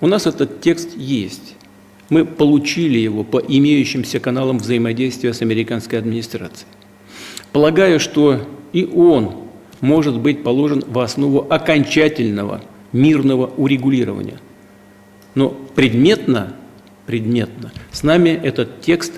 У нас этот текст есть. Мы получили его по имеющимся каналам взаимодействия с американской администрацией. Полагаю, что и он может быть положен в основу окончательного мирного урегулирования. Но предметно, предметно с нами этот текст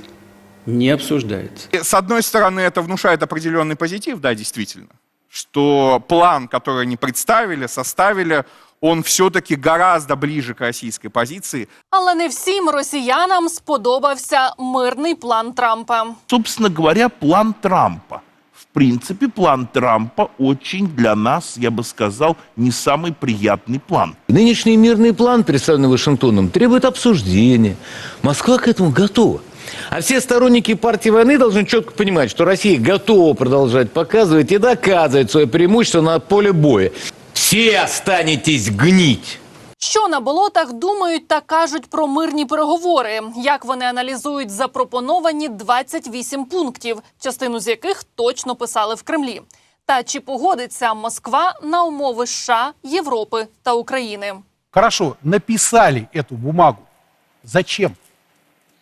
не обсуждается. И, С одной стороны, это внушает определенный позитив, да, действительно, что план, который они представили, составили, он все-таки гораздо ближе к российской позиции. Але не всім росіянам сподобався мирний план Трампа. собственно говоря, план Трампа. В принципе, план Трампа очень для нас, я бы сказал, не самый приятный план. Нынешний мирный план, представленный Вашингтоном, требует обсуждения. Москва к этому готова. А все сторонники партии войны должны четко понимать, что Россия готова продолжать показывать и доказывать свое преимущество на поле боя. Все останетесь гнить. Що на болотах думають та кажуть про мирні переговори? Як вони аналізують запропоновані 28 пунктів, частину з яких точно писали в Кремлі? Та чи погодиться Москва на умови США, Європи та України? Хорошо, написали эту бумагу. Зачем?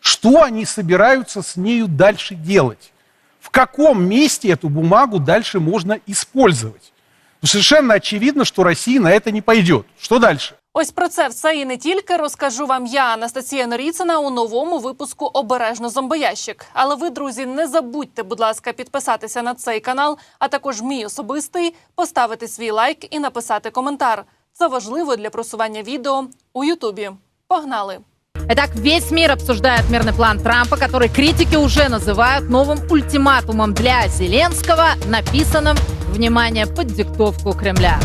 Что они собираются с нею дальше делать? В каком месте эту бумагу дальше можно использовать? Ну, совершенно очевидно, что Россия на это не пойдет. Что дальше? Ось про це все і не тільки розкажу вам я, Анастасія Норіцина, у новому випуску Обережно зомбоящик. Але ви, друзі, не забудьте, будь ласка, підписатися на цей канал, а також мій особистий, поставити свій лайк і написати коментар. Це важливо для просування відео у Ютубі. Погнали! Итак, весь мир обсуждает мирный план Трампа, который критики уже называют новым ультиматумом для Зеленского, написанным, внимание, под диктовку Кремля.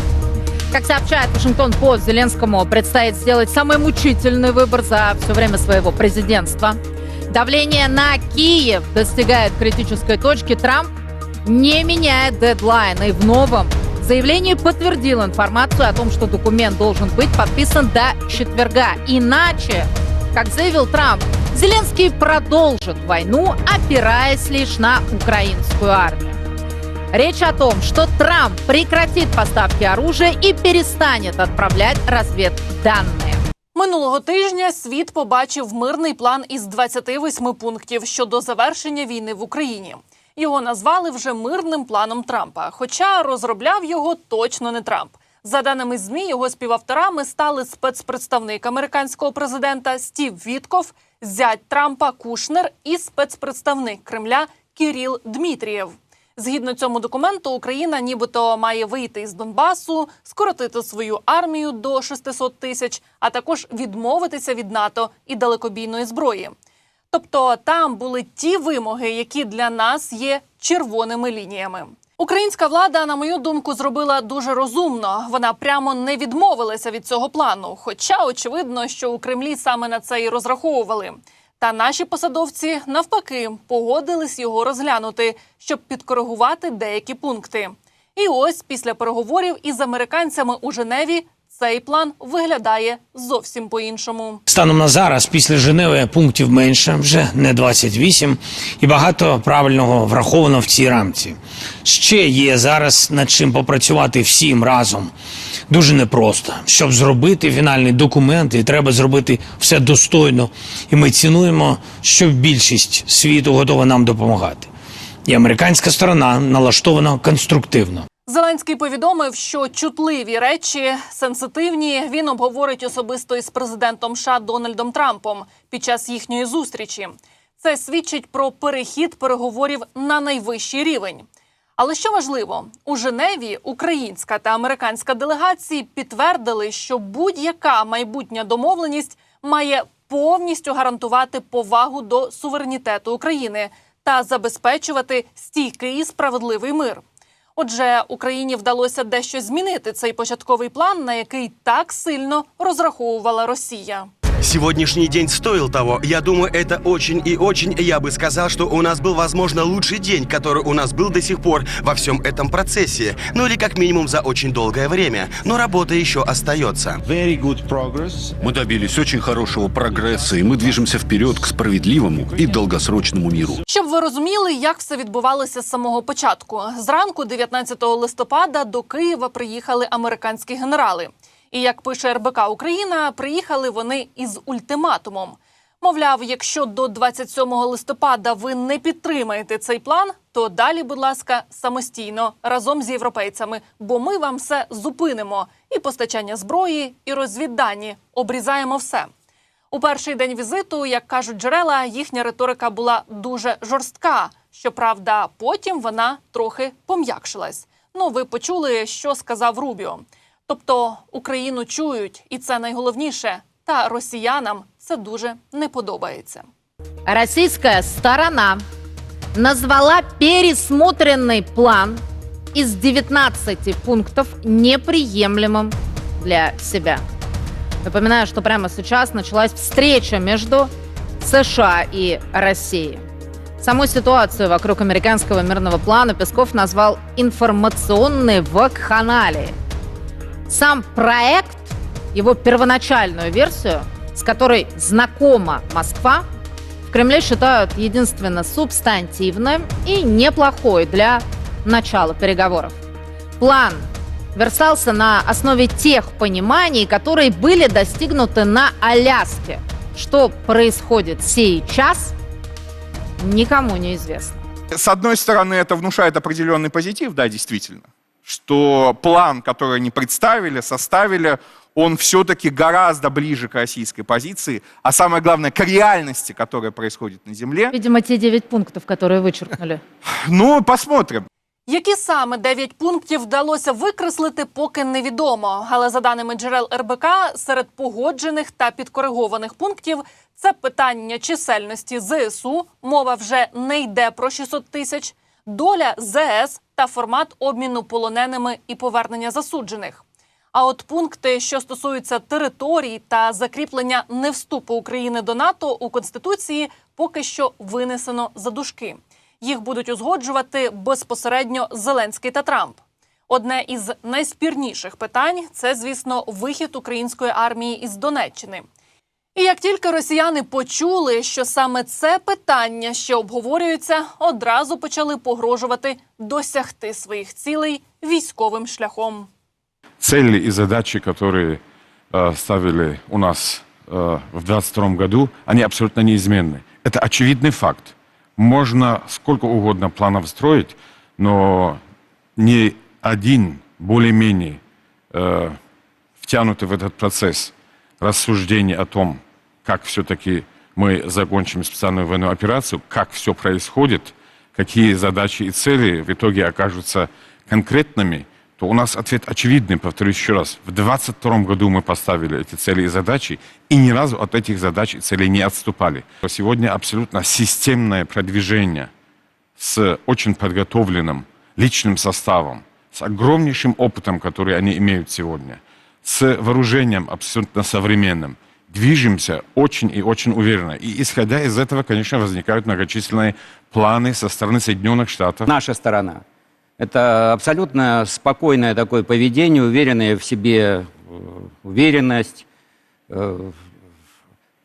Как сообщает Вашингтон Пост, Зеленскому предстоит сделать самый мучительный выбор за все время своего президентства. Давление на Киев достигает критической точки. Трамп не меняет дедлайн и в новом заявлении подтвердил информацию о том, что документ должен быть подписан до четверга. Иначе, как заявил Трамп, Зеленский продолжит войну, опираясь лишь на украинскую армию. Речь о том, что Трамп прекратит поставки оружия и перестанет отправлять разведданные. Минулого тижня світ побачив мирний план із 28 пунктів щодо завершення війни в Україні. Його назвали вже мирним планом Трампа. Хоча розробляв його точно не Трамп. За даними змі, його співавторами стали спецпредставник американського президента Стів Вітков, зять Трампа Кушнер і спецпредставник Кремля Кіріл Дмитрієв. Згідно цьому документу, Україна нібито має вийти із Донбасу, скоротити свою армію до 600 тисяч, а також відмовитися від НАТО і далекобійної зброї. Тобто там були ті вимоги, які для нас є червоними лініями. Українська влада, на мою думку, зробила дуже розумно. Вона прямо не відмовилася від цього плану. Хоча очевидно, що у Кремлі саме на це і розраховували. Та наші посадовці навпаки погодились його розглянути, щоб підкоригувати деякі пункти. І ось після переговорів із американцями у Женеві цей план виглядає зовсім по-іншому. Станом на зараз, після Женеви, пунктів менше, вже не 28, і багато правильного враховано в цій рамці. Ще є зараз над чим попрацювати всім разом. Дуже непросто. Щоб зробити фінальний документ, і треба зробити все достойно. І ми цінуємо, що більшість світу готова нам допомагати. І американська сторона налаштована конструктивно. Зеленський повідомив, що чутливі речі сенситивні він обговорить особисто із президентом США Дональдом Трампом під час їхньої зустрічі. Це свідчить про перехід переговорів на найвищий рівень. Але що важливо, у Женеві українська та американська делегації підтвердили, що будь-яка майбутня домовленість має повністю гарантувати повагу до суверенітету України та забезпечувати стійкий і справедливий мир. Отже, Україні вдалося дещо змінити цей початковий план, на який так сильно розраховувала Росія. Сегодняшний день стоил того. Я думаю, это очень и очень, я бы сказал, что у нас был, возможно, лучший день, который у нас был до сих пор во всем этом процессе. Ну или как минимум за очень долгое время. Но работа еще остается. Мы добились очень хорошего прогресса, и мы движемся вперед к справедливому и долгосрочному миру. Щоб ви розуміли, як все відбувалося з самого початку. Зранку, 19 листопада, до Києва приїхали американські генерали. І як пише РБК Україна, приїхали вони із ультиматумом. Мовляв, якщо до 27 листопада ви не підтримаєте цей план, то далі, будь ласка, самостійно разом з європейцями, бо ми вам все зупинимо: і постачання зброї, і розвіддані. Обрізаємо все. У перший день візиту, як кажуть джерела, їхня риторика була дуже жорстка. Щоправда, потім вона трохи пом'якшилась. Ну, ви почули, що сказав Рубіо. Тобто Україну чують, і це найголовніше. Та росіянам це дуже не подобається. Российская сторона назвала пересмотренный план из 19 пунктов неприемлемым для себя. Напоминаю, что прямо сейчас началась встреча между США и Россией. Саму ситуацию вокруг американского мирного плана Песков назвал информационной вакханалией. Сам проект, его первоначальную версию, с которой знакома Москва, в Кремле считают единственно субстантивным и неплохой для начала переговоров. План верстался на основе тех пониманий, которые были достигнуты на Аляске. Что происходит сейчас, никому не известно. С одной стороны, это внушает определенный позитив, да, действительно, что план, который они представили, составили, он все-таки гораздо ближе к российской позиции, а самое главное, к реальности, которая происходит на земле. Видимо, те 9 пунктов, которые вычеркнули. Ну, посмотрим. Які саме 9 пунктів вдалося викреслити, поки невідомо. Але за даними джерел РБК, серед погоджених та підкоригованих пунктів це питання чисельності ЗСУ. Мова вже не йде про 600 тисяч, доля ЗС та формат обміну полоненими і повернення засуджених. А от пункти, що стосуються територій та закріплення невступу України до НАТО у конституції, поки що винесено за дужки. Їх будуть узгоджувати безпосередньо Зеленський та Трамп. Одне із найспірніших питань це, звісно, вихід української армії із Донеччини. І як тільки росіяни почули, що саме це питання ще обговорюється, одразу почали погрожувати досягти своїх цілей військовим шляхом. цели и задачи, которые э, ставили у нас э, в 2022 году, они абсолютно неизменны. Это очевидный факт. Можно сколько угодно планов строить, но ни один более-менее э, втянутый в этот процесс рассуждений о том, как все-таки мы закончим специальную военную операцию, как все происходит, какие задачи и цели в итоге окажутся конкретными, то у нас ответ очевидный, повторюсь еще раз. В 2022 году мы поставили эти цели и задачи, и ни разу от этих задач и целей не отступали. Сегодня абсолютно системное продвижение с очень подготовленным личным составом, с огромнейшим опытом, который они имеют сегодня, с вооружением абсолютно современным. Движемся очень и очень уверенно. И исходя из этого, конечно, возникают многочисленные планы со стороны Соединенных Штатов. наша сторона. Это абсолютно спокойное такое поведение, уверенная в себе э, уверенность, э,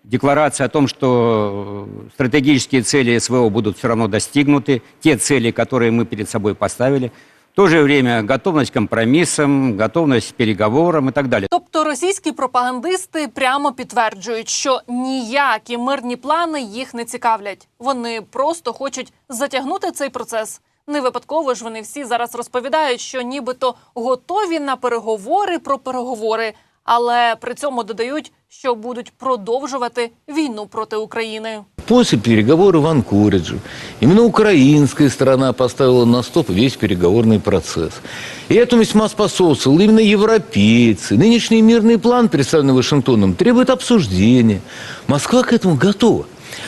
декларация о том, что э, стратегические цели СВО будут все равно достигнуты, те цели, которые мы перед собой поставили. То же время готовность к компромиссам, готовность к переговорам и так далее. Тобто російські пропагандисти прямо підтверджують, що ніякі мирні плани їх не цікавлять. Вони просто хочуть затягнути цей процес. Не випадково ж вони всі зараз розповідають, що нібито готові на переговори про переговори, але при цьому додають, що будуть продовжувати війну проти України. После переговоров в Анкоридже именно украинская сторона поставила на стоп весь переговорный процесс. И этому весьма способствовал именно европейцы. Нынешний мирный план, представленный Вашингтоном, требует обсуждения. Москва к этому готова.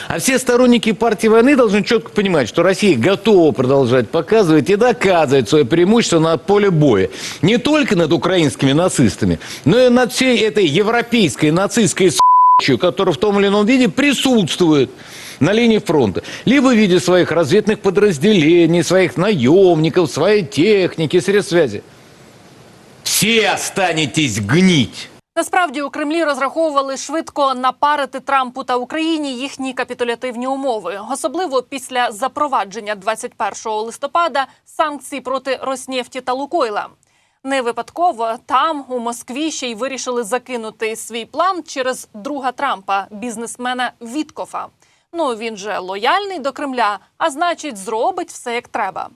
А все сторонники партии войны должны четко понимать, что Россия готова продолжать показывать и доказывать свое преимущество на поле боя. Не только над украинскими нацистами, но и над всей этой европейской нацистской с***ью, которая в том или ином виде присутствует на линии фронта. Либо в виде своих разведных подразделений, своих наемников, своей техники, средств связи. Все останетесь гнить. Насправді у Кремлі розраховували швидко напарити Трампу та Україні їхні капітулятивні умови, особливо після запровадження 21 листопада санкцій проти Роснефті та Лукойла. Не випадково там, у Москві, ще й вирішили закинути свій план через друга Трампа, бізнесмена Віткофа. Ну він же лояльний до Кремля, а значить, зробить все як треба.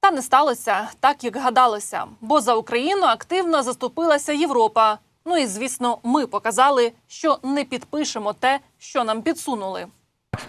Та не сталося так, як гадалося, бо за Україну активно заступилася Європа. Ну і звісно, ми показали, що не підпишемо те, що нам підсунули.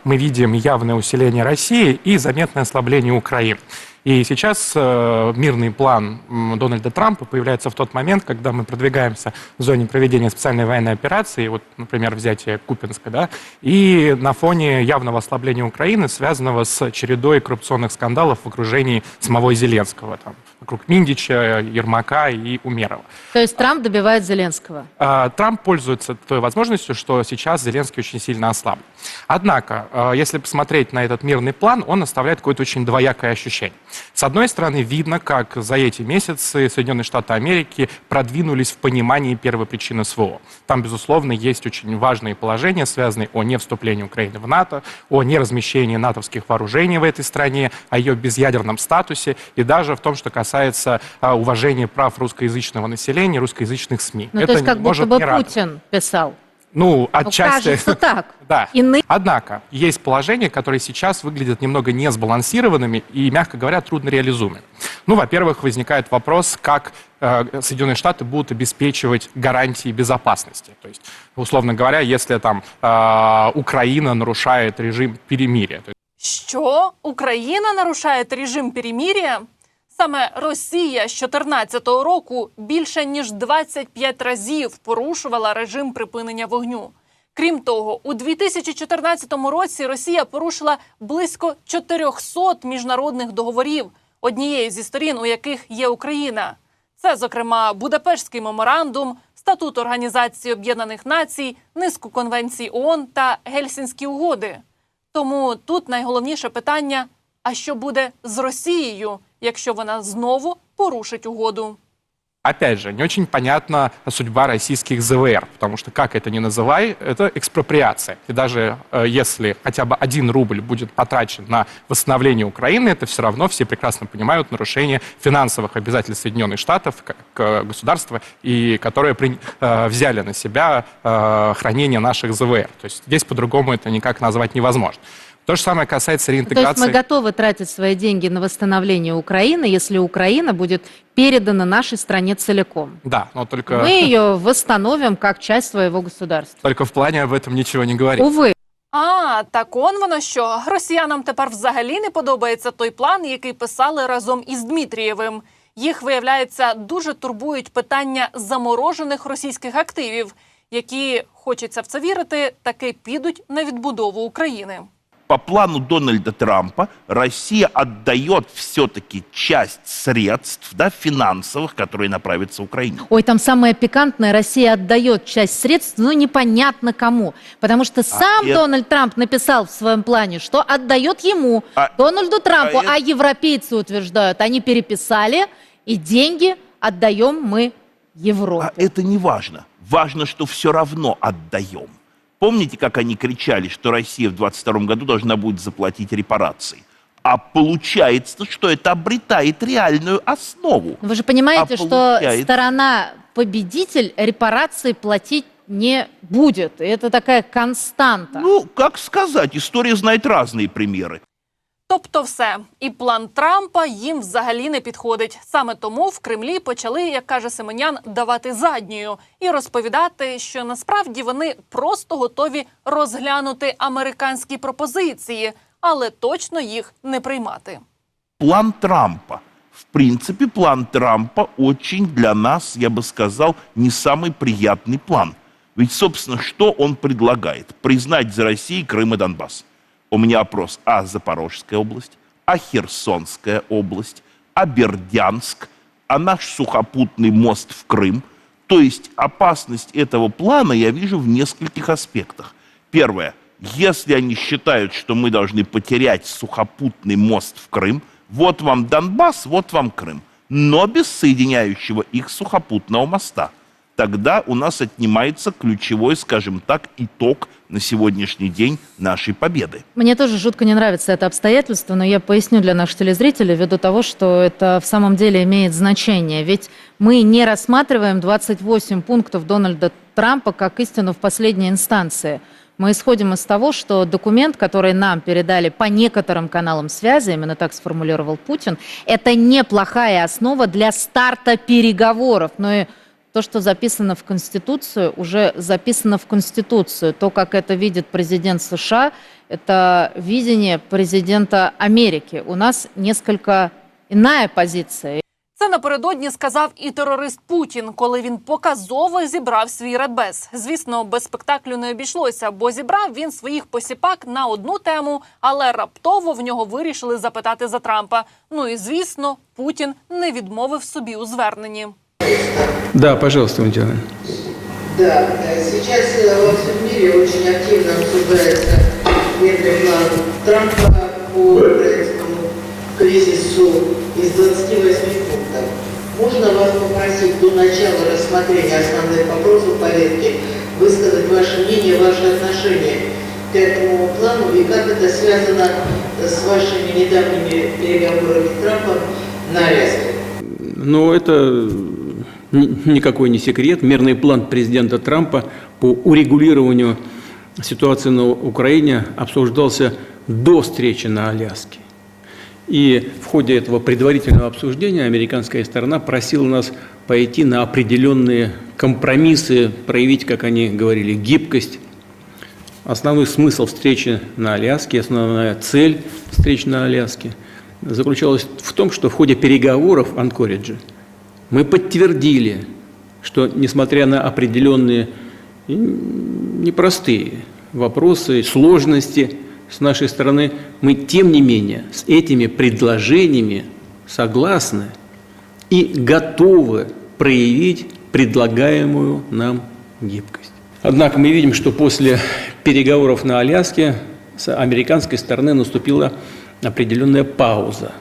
мы видим явное усиление России и заметное ослабление Украины. И сейчас э, мирный план Дональда Трампа появляется в тот момент, когда мы продвигаемся в зоне проведения специальной военной операции, вот, например, взятие Купинска, да, и на фоне явного ослабления Украины, связанного с чередой коррупционных скандалов в окружении самого Зеленского, там, вокруг Миндича, Ермака и Умерова. То есть Трамп добивает Зеленского. А, Трамп пользуется той возможностью, что сейчас Зеленский очень сильно ослаблен. Однако, а, если посмотреть на этот мирный план, он оставляет какое-то очень двоякое ощущение. С одной стороны, видно, как за эти месяцы Соединенные Штаты Америки продвинулись в понимании первопричины СВО. Там, безусловно, есть очень важные положения, связанные о невступлении Украины в НАТО, о неразмещении натовских вооружений в этой стране, о ее безъядерном статусе и даже в том, что касается а, уважения прав русскоязычного населения, русскоязычных СМИ. Ну, Это то есть как не будто может бы не радовать. Путин писал. Ну, Ну, отчасти... кажется так. Да. Иные Однако, есть положения, которые сейчас выглядят немного несбалансированными и, мягко говоря, трудно реализуемыми. Ну, во-первых, возникает вопрос, как э, Соединенные Штаты будут обеспечивать гарантии безопасности. То есть, условно говоря, если там э, Украина нарушает режим перемирия. То Що Україна нарушає режим перемір'я? Саме Росія з 2014 року більше ніж 25 разів порушувала режим припинення вогню. Крім того, у 2014 році Росія порушила близько 400 міжнародних договорів, однією зі сторін, у яких є Україна. Це, зокрема, Будапештський меморандум, статут Організації Об'єднаних Націй, низку конвенцій ООН та Гельсінські угоди. Тому тут найголовніше питання: а що буде з Росією, якщо вона знову порушить угоду? Опять же, не очень понятна судьба российских ЗВР, потому что, как это ни называй, это экспроприация. И даже э, если хотя бы один рубль будет потрачен на восстановление Украины, это все равно, все прекрасно понимают, нарушение финансовых обязательств Соединенных Штатов как э, государства, и которые при- э, взяли на себя э, хранение наших ЗВР. То есть здесь по-другому это никак назвать невозможно. То же самое касается То есть реинтеграции. мы готовы тратить свои деньги на восстановление Украины, если Украина будет передана нашей стране целиком. Да, но только, Мы ее восстановим как часть своего государства. только в плане об этом ничего не говорит. Увы, А, так он воно що. Росіянам тепер взагалі не подобається той план, який писали разом із Дмитрієвим. Їх, виявляється, дуже турбують питання заморожених російських активів, які, хочеться в це вірити, таки підуть на відбудову України. По плану Дональда Трампа Россия отдает все-таки часть средств, да, финансовых, которые направятся Украине. ой, там самое пикантное, Россия отдает часть средств, но непонятно кому. Потому что сам это- Дональд Трамп написал в своем плане, что отдает ему, А- Дональду Трампу, а а, это- европейцы утверждают, они переписали, и деньги отдаем мы Европе. А это не важно. Важно, что все равно отдаем. Помните, как они кричали, что Россия в 22 году должна будет заплатить репарации? А получается, что это обретает реальную основу. Вы же понимаете, А что получается- сторона-победитель репарации платить не будет. И это такая константа. Ну, как сказать, история знает разные примеры. Тобто, все, і план Трампа їм взагалі не підходить. Саме тому в Кремлі почали, як каже Семенян, давати задньою і розповідати, що насправді вони просто готові розглянути американські пропозиції, але точно їх не приймати. План Трампа. В принципе, план Трампа очень для нас, я бы сказал, не самый приятный план. Ведь, собственно, что он предлагает? Признать за Россией Крым и Донбасс. У меня вопрос. А Запорожская область? А Херсонская область? А Бердянск? А наш сухопутный мост в Крым? То есть опасность этого плана я вижу в нескольких аспектах. Первое. Если они считают, что мы должны потерять сухопутный мост в Крым, вот вам Донбасс, вот вам Крым, но без соединяющего их сухопутного моста. Тогда у нас отнимается ключевой, скажем так, итог на сегодняшний день нашей победы. Мне тоже жутко не нравится это обстоятельство, но я поясню для наших телезрителей ввиду того, что это в самом деле имеет значение. Ведь мы не рассматриваем 28 пунктов Дональда Трампа как истину в последней инстанции. Мы исходим из того, что документ, который нам передали по некоторым каналам связи, именно так сформулировал Путин, это неплохая основа для старта переговоров. Но и то, что записано в Конституцию, уже записано в Конституцию. То, как это видит президент США, это видение президента Америки. У нас несколько иная позиция. Це напередодні сказав і терорист Путін, коли він показово зібрав свій радбез. Звісно, без спектаклю не обійшлося, бо зібрав він своїх посіпак на одну тему, але раптово в нього вирішили запитати за Трампа. Ну і звісно, Путін не відмовив собі у зверненні. Да, пожалуйста, Валентина. Да, э, сейчас э, во всем мире очень активно обсуждается мирный план Трампа по украинскому кризису из 28 пунктов. Можно вас попросить до начала рассмотрения основных вопросов повестки высказать ваше мнение, ваше отношение к этому плану и как это связано с вашими недавними переговорами с Трампом на Аляске? Но это никакой не секрет. Мирный план президента Трампа по урегулированию ситуации на Украине обсуждался до встречи на Аляске. И в ходе этого предварительного обсуждения американская сторона просила нас пойти на определенные компромиссы, проявить, как они говорили, гибкость. Основной смысл встречи на Аляске, основная цель встречи на Аляске заключалась в том, что в ходе переговоров в Анкоридже мы подтвердили, что несмотря на определенные непростые вопросы, сложности с нашей стороны, мы тем не менее с этими предложениями согласны и готовы проявить предлагаемую нам гибкость. Однако мы видим, что после переговоров на Аляске с американской стороны наступила определенная пауза.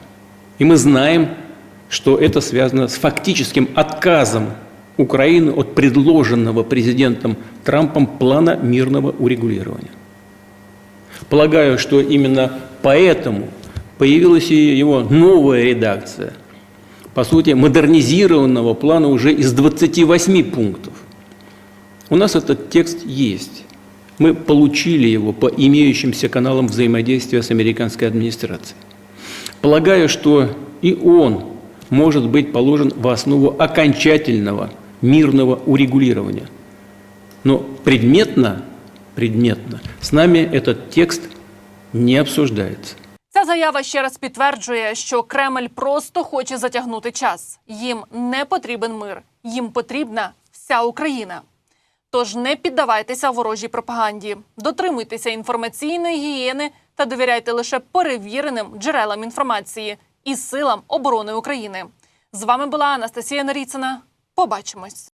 И мы знаем, что это связано с фактическим отказом Украины от предложенного президентом Трампом плана мирного урегулирования. Полагаю, что именно поэтому появилась и его новая редакция, по сути, модернизированного плана уже из 28 пунктов. У нас этот текст есть. Мы получили его по имеющимся каналам взаимодействия с американской администрацией. Полагаю, что и он может быть положен в основу окончательного мирного урегулирования. Но предметно, предметно с нами этот текст не обсуждается. Ця заява ще раз підтверджує, що Кремль просто хоче затягнути час. Їм не потрібен мир, їм потрібна вся Україна. Тож не піддавайтеся ворожій пропаганді, дотримуйтеся інформаційної гігієни та довіряйте лише перевіреним джерелам інформації і силам оборони України. З вами була Анастасія Наріцина. Побачимось.